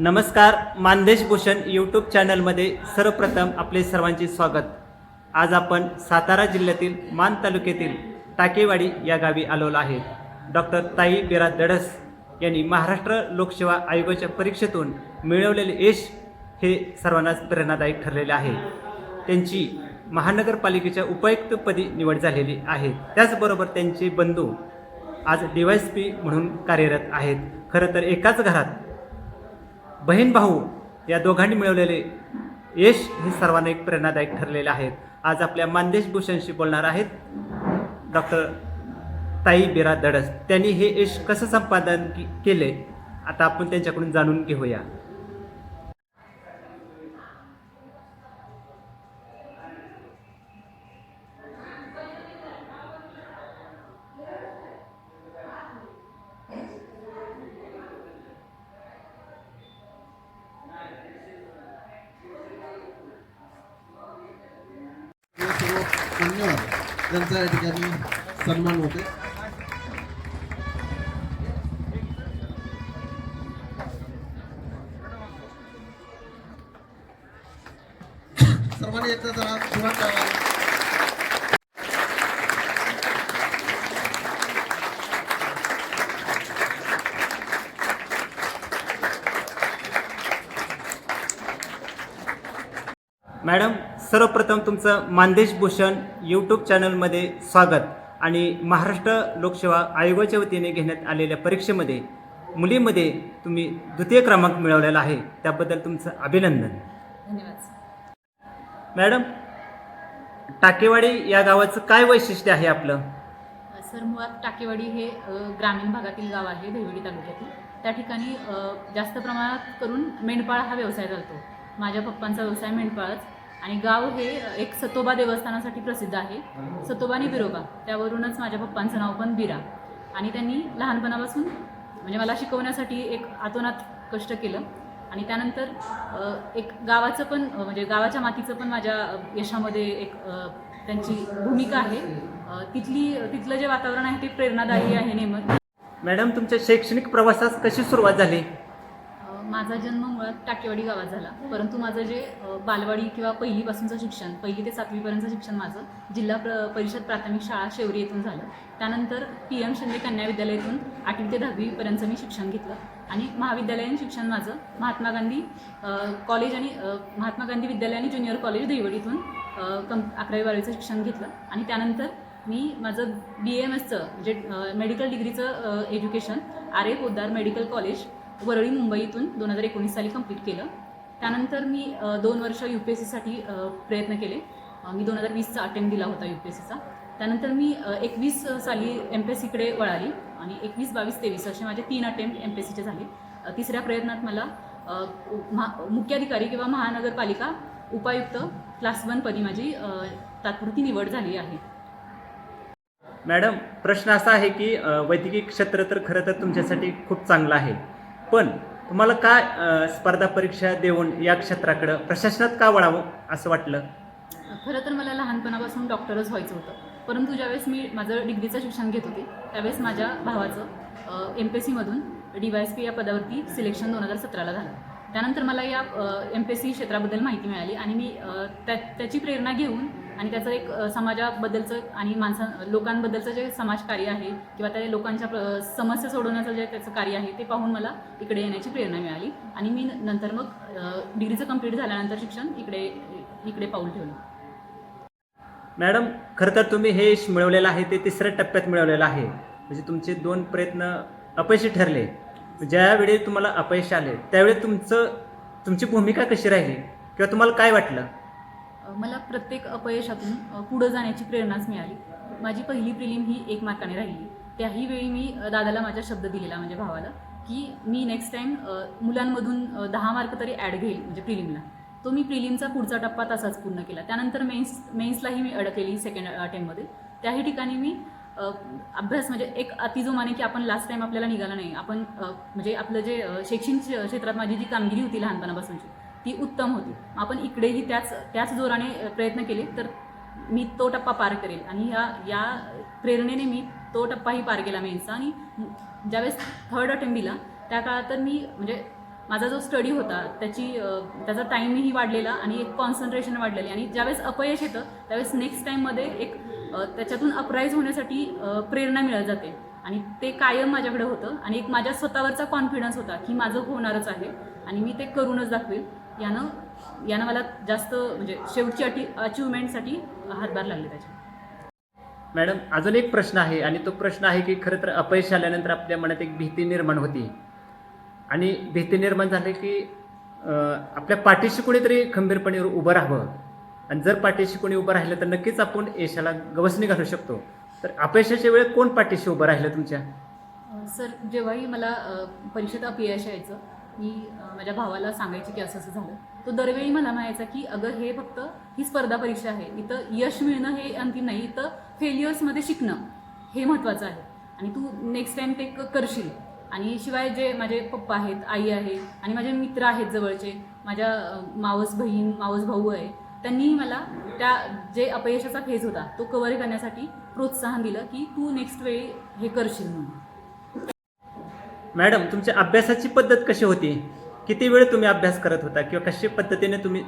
नमस्कार मानदेश भूषण यूट्यूब चॅनलमध्ये सर्वप्रथम आपले सर्वांचे स्वागत. आज आपण सातारा जिल्ह्यातील मान तालुक्यातील टाकेवाडी या गावी आलेलो आहे. डॉक्टर ताई बिरा दडस यांनी महाराष्ट्र लोकसेवा आयोगाच्या परीक्षेतून मिळवलेले यश हे सर्वांनाच प्रेरणादायक ठरलेले आहे. त्यांची महानगरपालिकेच्या उपायुक्तपदी निवड झालेली आहे. त्याचबरोबर त्यांचे बंधू आज डिवायस पी म्हणून कार्यरत आहेत. खरं तर एकाच घरात बहीण भाऊ या दोघांनी मिळवलेले यश हे सर्वांना एक प्रेरणादायक ठरलेले आहेत. आज आपल्या मानदेश भूषणशी बोलणार आहेत डॉक्टर ताई बिरा दडस त्यांनी हे यश कसं संपादन केले? आता आपण त्यांच्याकडून जाणून घेऊया. धन्यवाद मान्यवर यांचा या ठिकाणी सन्मान होते सर्वांनी एकदा जरा जोरात मॅडम सर्वप्रथम तुमचं मानदेश भूषण यूट्यूब चॅनलमध्ये स्वागत. आणि महाराष्ट्र लोकसेवा आयोगाच्या वतीने घेण्यात आलेल्या परीक्षेमध्ये मुलीमध्ये तुम्ही द्वितीय क्रमांक मिळवलेला आहे. त्याबद्दल तुमचं अभिनंदन. धन्यवाद मॅडम टाकेवाडी या गावाचं काय वैशिष्ट्य आहे आपलं? सर मुळात टाकेवाडी हे ग्रामीण भागातील गाव आहे देवडी तालुक्यातील. त्या ठिकाणी जास्त प्रमाणात करून मेंढपाळ हा व्यवसाय चालतो. माझ्या पप्पांचा व्यवसाय मेंढपाळच. आणि गाव हे एक सतोबा देवस्थानासाठी प्रसिद्ध आहे. सतोबा आणि बिरोबा त्यावरूनच माझ्या पप्पांचं नाव पण बिरा. आणि त्यांनी लहानपणापासून म्हणजे मला शिकवण्यासाठी एक आतोनात कष्ट केलं. आणि त्यानंतर एक गावाचं पण म्हणजे गावाच्या मातीचं पण माझ्या यशामध्ये एक त्यांची भूमिका आहे. तिथली तिथलं जे वातावरण आहे ते प्रेरणादायी आहे नेमक मॅडम तुमच्या शैक्षणिक प्रवासास कशी सुरुवात झाली? माझा जन्म मुळात टाकेवाडी गावात झाला. परंतु माझं जे बालवाडी किंवा पहिलीपासूनचं शिक्षण पहिली ते सातवीपर्यंतचं शिक्षण माझं जिल्हा प्र परिषद प्राथमिक शाळा शेवरी येथून झालं. त्यानंतर पी एम शिंदे कन्या विद्यालयातून आठवी ते दहावीपर्यंत मी शिक्षण घेतलं. आणि महाविद्यालयीन शिक्षण माझं महात्मा गांधी कॉलेज आणि महात्मा गांधी विद्यालय आणि ज्युनियर कॉलेज देवडीतून कम अकरावी बारावीचं शिक्षण घेतलं. आणि त्यानंतर मी माझं बी एम एसचं म्हणजे medical डिग्रीचं education R A Poddar medical college Worli मुंबईतून दोन हजार एकोणीस साली कंप्लीट केलं. त्यानंतर मी दोन वर्ष यू पी एस सीसाठी प्रयत्न केले. मी दोन हजार वीसचा अटेम्प्ट दिला होता यू पी एस सीचा त्यानंतर मी एकवीस साली एम पी एस सीकडे वळाली आणि एकवीस बावीस तेवीस असे माझे तीन अटेम्प्ट एम पी एस सीचे झाले. तिसऱ्या प्रयत्नात मला महा मुख्याधिकारी किंवा महानगरपालिका उपायुक्त क्लास वनपदी माझी तात्पुरती निवड झाली आहे. मॅडम प्रश्न असा आहे की वैद्यकीय क्षेत्र तर खरं तर तुमच्यासाठी खूप चांगलं आहे. पण तुम्हाला काय स्पर्धा परीक्षा देऊन या क्षेत्राकडं प्रशासनात का वळावं असं वाटलं? खरं तर मला लहानपणापासून डॉक्टरच व्हायचं होतं. परंतु ज्यावेळेस मी माझं डिग्रीचं शिक्षण घेत होते त्यावेळेस माझ्या भावाचं एम पी सीमधून डी वाय एस पी या पदावरती सिलेक्शन दोन हजार सतराला झालं. त्यानंतर मला या एम पी एस सी क्षेत्राबद्दल माहिती मिळाली आणि मी त्या त्याची प्रेरणा घेऊन आणि त्याचं एक समाजाबद्दलचं आणि माणसां लोकांबद्दलचं जे समाजकार्य आहे किंवा त्या लोकांच्या प्र- समस्या सोडवण्याचं जे त्याचं कार्य आहे ते पाहून मला इकडे येण्याची प्रेरणा मिळाली. आणि मी नंतर मग डिग्रीचं कंप्लीट झाल्यानंतर शिक्षण इकडे इकडे पाऊल ठेवलं. मॅडम खरं तर तुम्ही हे यश मिळवलेलं आहे ते तिसऱ्या टप्प्यात मिळवलेलं आहे. म्हणजे तुमचे दोन प्रयत्न अपयशी ठरले. ज्यावेळी तुम्हाला अपयश आले त्यावेळी तुमचं तुमची भूमिका कशी राहिली? किंवा तुम्हाला काय वाटलं? मला प्रत्येक अपयशातून पुढं जाण्याची प्रेरणाच मिळाली. माझी पहिली प्रिलिम ही एक मार्काने राहिली. त्याही वेळी मी दादाला माझा शब्द दिलेला म्हणजे भावाला की मी नेक्स्ट टाईम मुलांमधून दहा मार्क तरी ॲड घेईल म्हणजे प्रिलिमला. तो मी प्रिलिमचा पुढचा टप्पा तसाच पूर्ण केला. त्यानंतर मेन्स मेन्सलाही मी अडकलेली सेकंड अटेम्पमध्ये त्याही ठिकाणी मी अभ्यास म्हणजे एक अतिजोमाने की आपण लास्ट टाईम आपल्याला निघाला नाही. आपण म्हणजे आपलं जे शैक्षणिक क्षेत्रात माझी जी कामगिरी होती लहानपणापासूनची ती उत्तम होती. आपण इकडेही त्याच त्याच जोराने प्रयत्न केले तर मी तो टप्पा पार करेल. आणि या या प्रेरणेने मी तो टप्पाही पार केला मेन्सचा आणि ज्यावेळेस थर्ड अटेम्प्ट दिला त्या काळात तर मी म्हणजे माझा जो स्टडी होता त्याची त्याचा टाईमही वाढलेला आणि एक कॉन्सन्ट्रेशन वाढलेली. आणि ज्यावेळेस अपयश येतं त्यावेळेस नेक्स्ट टाईममध्ये एक त्याच्यातून अपराईज होण्यासाठी प्रेरणा मिळत जाते. आणि ते कायम माझ्याकडे होतं. आणि एक माझ्या स्वतःवरचा कॉन्फिडन्स होता की माझं होणारच आहे. आणि मी ते करूनच दाखवेल. यानं यानं मला जास्त म्हणजे शेवटची अटी अचिव्हमेंटसाठी हातभार लागले त्याचे मॅडम अजून एक प्रश्न आहे आणि तो प्रश्न आहे की खरं तर अपयश आल्यानंतर आपल्या मनात एक भीती निर्माण होती. आणि भीती निर्माण झाली की आपल्या पाठीशी कोणीतरी खंबीरपणे उभं राहावं. आणि जर पाठीशी कोणी उभं राहिलं तर नक्कीच आपण यशाला गवसणी घालू शकतो. तर अपयशाच्या वेळेत कोण पाठीशी उभं राहिलं तुमच्या? सर जेव्हाही मला परीक्षेत अपयश यायचं मी माझ्या भावाला सांगायची की असं असं झालं. तो दरवेळी मला म्हणायचा की अगं हे फक्त ही स्पर्धा परीक्षा आहे. इथं यश मिळणं हे अंतिम नाही. इथं फेल्युअर्समध्ये शिकणं हे महत्त्वाचं आहे. आणि तू नेक्स्ट टाईम ते करशील. आणि शिवाय जे माझे पप्पा आहेत आई आहे आणि माझे मित्र आहेत जवळचे माझ्या मावस बहीण मावस भाऊ आहे त्यांनीही मला त्या जे अपयशाचा फेज होता तो कव्हर करण्यासाठी प्रोत्साहन दिलं की तू नेक्स्ट वेळी हे करशील म्हणून. मॅडम तुमच्या अभ्यासाची पद्धत कशी होती? किती वेळ तुम्ही अभ्यास करत होता किंवा कशा पद्धतीने तुम्ही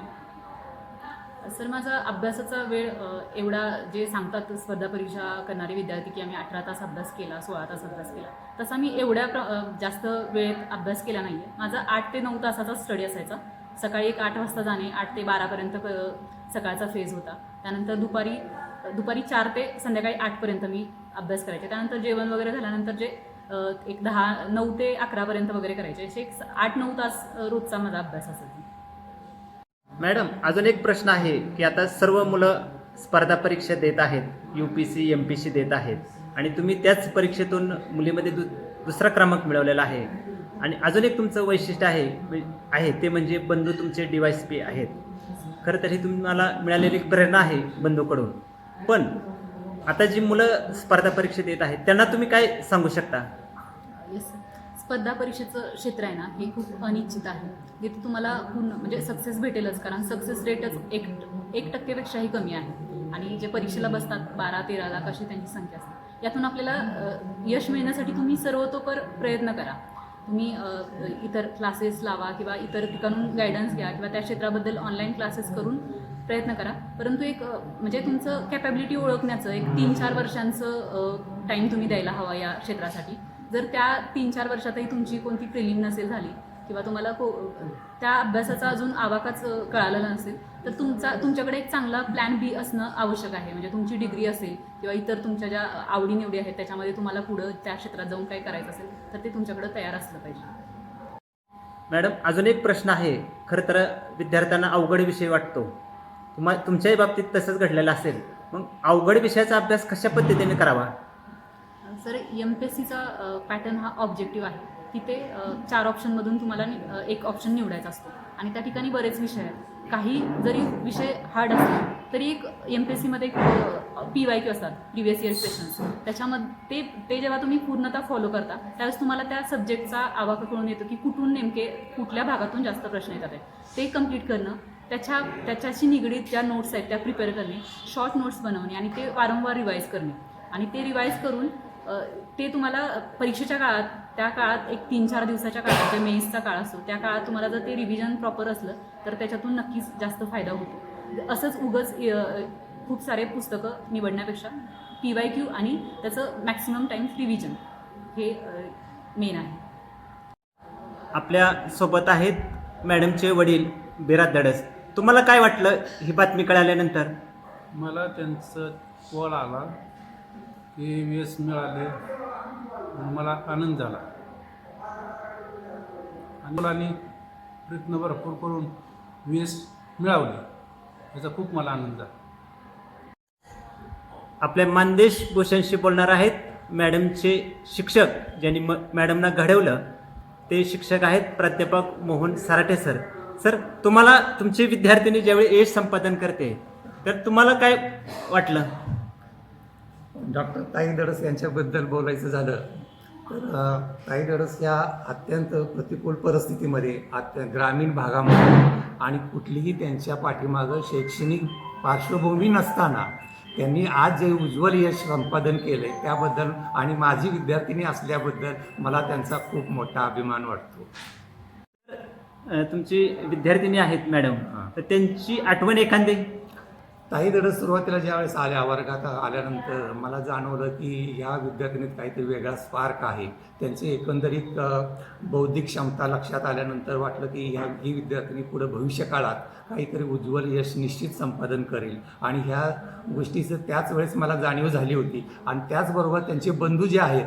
सर माझा अभ्यासाचा वेळ एवढा जे सांगतात स्पर्धा परीक्षा करणारे विद्यार्थी की आम्ही अठरा तास अभ्यास केला सोळा तास अभ्यास केला तसा मी एवढ्या प्र जास्त वेळेत अभ्यास केला नाही आहे माझा आठ ते नऊ तासाचा स्टडी असायचा. सकाळी एक आठ वाजता जाणे आठ ते बारापर्यंत क- सकाळचा फेज होता. त्यानंतर दुपारी दुपारी चार ते संध्याकाळी आठपर्यंत मी अभ्यास करायचे. त्यानंतर जेवण वगैरे झाल्यानंतर जे एक दहा नऊ ते अकरापर्यंत वगैरे करायचे. असे एक स- आठ नऊ तास रोजचा माझा अभ्यास असायचा मॅडम अजून एक प्रश्न आहे की आता सर्व मुलं स्पर्धा परीक्षा देत आहेत U P C M P C देत आहेत आणि तुम्ही त्याच परीक्षेतून मुलीमध्ये दु दुसरा क्रमांक मिळवलेला आहे. आणि अजून एक तुमचं वैशिष्ट्य आहे आहे ते म्हणजे बंधू तुमचे डिवायस पी आहेत. खरं तर ही तुम्हाला मिळालेली एक प्रेरणा आहे बंधूकडून. पण आता जी मुलं स्पर्धा परीक्षा देत आहेत त्यांना तुम्ही काय सांगू शकता? येस स्पर्धा परीक्षेचं क्षेत्र आहे ना हे खूप अनिश्चित आहे. जिथे तुम्हाला पूर्ण म्हणजे सक्सेस भेटेलच कारण सक्सेस रेटच एक एक टक्केपेक्षाही कमी आहे. आणि जे परीक्षेला बसतात बारा तेरा लाख अशी त्यांची संख्या असते. यातून आपल्याला यश मिळण्यासाठी तुम्ही सर्वतोपर प्रयत्न करा. तुम्ही इतर क्लासेस लावा किंवा इतर ठिकाणून गायडन्स घ्या किंवा त्या क्षेत्राबद्दल ऑनलाईन क्लासेस करून प्रयत्न करा. परंतु एक म्हणजे तुमचं कॅपॅबिलिटी ओळखण्याचं एक तीन चार वर्षांचं टाईम तुम्ही द्यायला हवा या क्षेत्रासाठी. जर त्या तीन चार वर्षातही तुमची कोणती प्रिलिम नसेल झाली किंवा तुम्हाला को त्या अभ्यासाचा अजून आवाकाच कळालेला नसेल तर तुमचा तुमच्याकडे एक चांगला प्लॅन बी असणं आवश्यक आहे. म्हणजे तुमची डिग्री असेल किंवा इतर तुमच्या ज्या आवडीनिवडी आहेत त्याच्यामध्ये तुम्हाला पुढं त्या क्षेत्रात जाऊन काय करायचं असेल तर ते तुमच्याकडे तयार असलं पाहिजे. मॅडम अजून एक प्रश्न आहे. खरं तर विद्यार्थ्यांना अवघड विषय वाटतो. तुम्हा तुमच्याही बाबतीत तसंच घडलेलं असेल. मग अवघड विषयाचा अभ्यास कशा पद्धतीने करावा? सर एम पी एस सीचा पॅटर्न हा ऑब्जेक्टिव्ह आहे. तिथे चार ऑप्शनमधून तुम्हाला एक ऑप्शन निवडायचा असतो. आणि त्या ठिकाणी बरेच विषय आहेत. काही जरी विषय हार्ड असतील तरी एक एम पी एस सीमध्ये एक पी वाय क्यू असतात प्रिव्हियस इयर क्वेश्चन्स त्याच्यामध्ये ते ते जेव्हा तुम्ही पूर्णतः फॉलो करता त्यावेळेस तुम्हाला त्या सब्जेक्टचा आवाका कळून येतो की कुठून नेमके कुठल्या भागातून जास्त प्रश्न येतात ते कंप्लीट करणं त्याच्या त्याच्याशी निगडीत ज्या नोट्स आहेत त्या प्रिपेअर करणे शॉर्ट नोट्स बनवणे आणि ते वारंवार रिवाईज करणे. आणि ते रिवाईज करून ते तुम्हाला परीक्षेच्या काळात त्या काळात एक तीन चार दिवसाच्या काळात जे मेन्सचा काळ असतो त्या काळात तुम्हाला जर ते रिव्हिजन प्रॉपर असलं तर त्याच्यातून नक्कीच जास्त फायदा होतो. असंच उगच खूप सारे पुस्तकं निवडण्यापेक्षा पी वाय क्यू आणि त्याचं मॅक्सिमम टाईम रिव्हिजन हे मेन आहे. आपल्यासोबत आहेत मॅडमचे वडील बिरात धडस तुम्हाला काय वाटलं ही बातमी कळाल्यानंतर? मला त्यांचं कॉल आला की वेस मिळाले आणि मला आनंद झाला. आणि मुलांनी प्रयत्न भरपूर करून वेस मिळवले. याचा खूप मला आनंद झाला. आपल्या मानदेश भूषणशी बोलणार आहेत मॅडमचे शिक्षक ज्यांनी म मॅडमना घडवलं. ते शिक्षक आहेत प्राध्यापक मोहन सराटे सर. सर तुम्हाला तुमची विद्यार्थिनी ज्यावेळी यश संपादन करते तर तुम्हाला काय वाटलं? डॉक्टर ताई दडस यांच्याबद्दल बोलायचं झालं तर ताई दडस या अत्यंत प्रतिकूल परिस्थितीमध्ये अत्य ग्रामीण भागामध्ये आणि कुठलीही त्यांच्या पाठीमागं शैक्षणिक पार्श्वभूमी नसताना त्यांनी आज जे उज्ज्वल यश संपादन केलं आहे त्याबद्दल आणि माझी विद्यार्थिनी असल्याबद्दल मला त्यांचा खूप मोठा अभिमान वाटतो. तुमची विद्यार्थिनी आहेत मॅडम. तर त्यांची आठवण एखादी? ताई दडस सुरुवातीला ज्यावेळेस आल्या वर्गात आल्यानंतर मला जाणवलं की ह्या विद्यार्थिनीत काहीतरी वेगळा स्पार्क आहे. त्यांची एकंदरीत बौद्धिक क्षमता लक्षात आल्यानंतर वाटलं की ह्या ही विद्यार्थिनी पुढे भविष्य काळात काहीतरी उज्ज्वल यश निश्चित संपादन करेल. आणि ह्या गोष्टीचं त्याच वेळेस मला जाणीव झाली होती. आणि त्याचबरोबर त्यांचे बंधू जे आहेत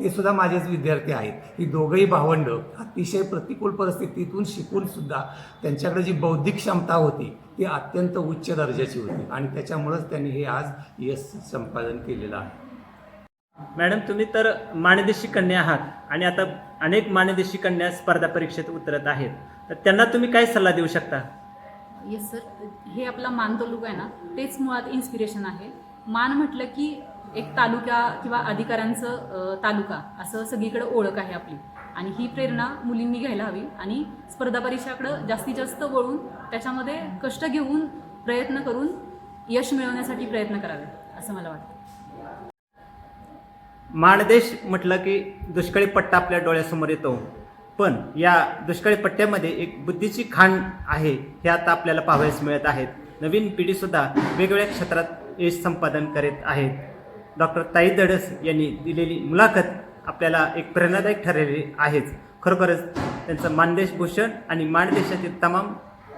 ते सुद्धा माझेच विद्यार्थी आहेत. ही दोघंही भावंड अतिशय प्रतिकूल परिस्थितीतून शिकून सुद्धा त्यांच्याकडे जी बौद्धिक क्षमता होती ती अत्यंत उच्च दर्जाची होती आणि त्याच्यामुळंच त्यांनी हे आज यश संपादन केलेलं आहे. मॅडम तुम्ही तर माणदेशी कन्या आहात आणि आता अनेक माणदेशी कन्या स्पर्धा परीक्षेत उतरत आहेत. तर त्यांना तुम्ही काय सल्ला देऊ शकता? येस सर हे आपला मान तालुका आहे ना तेच मुळात इन्स्पिरेशन आहे. मान म्हटलं की एक तालुका किंवा अधिकाऱ्यांचं तालुका असं सगळीकडे ओळख आहे आपली. आणि ही प्रेरणा मुलींनी घ्यायला हवी आणि स्पर्धा परीक्षाकडं जास्तीत जास्त वळून त्याच्यामध्ये कष्ट घेऊन प्रयत्न करून यश मिळवण्यासाठी प्रयत्न करावे असं मला वाटतं. माणदेश म्हटलं की दुष्काळी पट्टा आपल्या डोळ्यासमोर येतो. पण या दुष्काळी पट्ट्यामध्ये एक बुद्धीची खाण आहे हे आता आपल्याला पाहावयास मिळत आहेत. नवीन पिढीसुद्धा वेगवेगळ्या क्षेत्रात यश संपादन करीत आहेत. डॉक्टर ताई दडस यांनी दिलेली मुलाखत आपल्याला एक प्रेरणादायक ठरलेली आहेच. खरोखरच त्यांचं मानदेश भूषण आणि माणदेशातील तमाम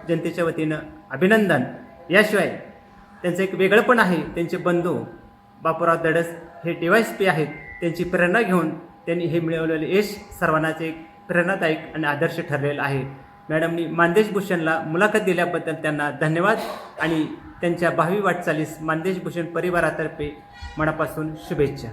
जनतेच्या वतीनं अभिनंदन. याशिवाय त्यांचं एक वेगळं पण आहे त्यांचे बंधू बापूराव दडस हे डिवायस पी आहेत त्यांची प्रेरणा घेऊन त्यांनी हे मिळवलेले यश सर्वांनाचे एक प्रेरणादायक आणि आदर्श ठरलेलं आहे. मॅडमनी मानदेश भूषणला मुलाखत दिल्याबद्दल त्यांना धन्यवाद आणि त्यांच्या भावी वाटचालीस मानदेश भूषण परिवारातर्फे मनापासून शुभेच्छा.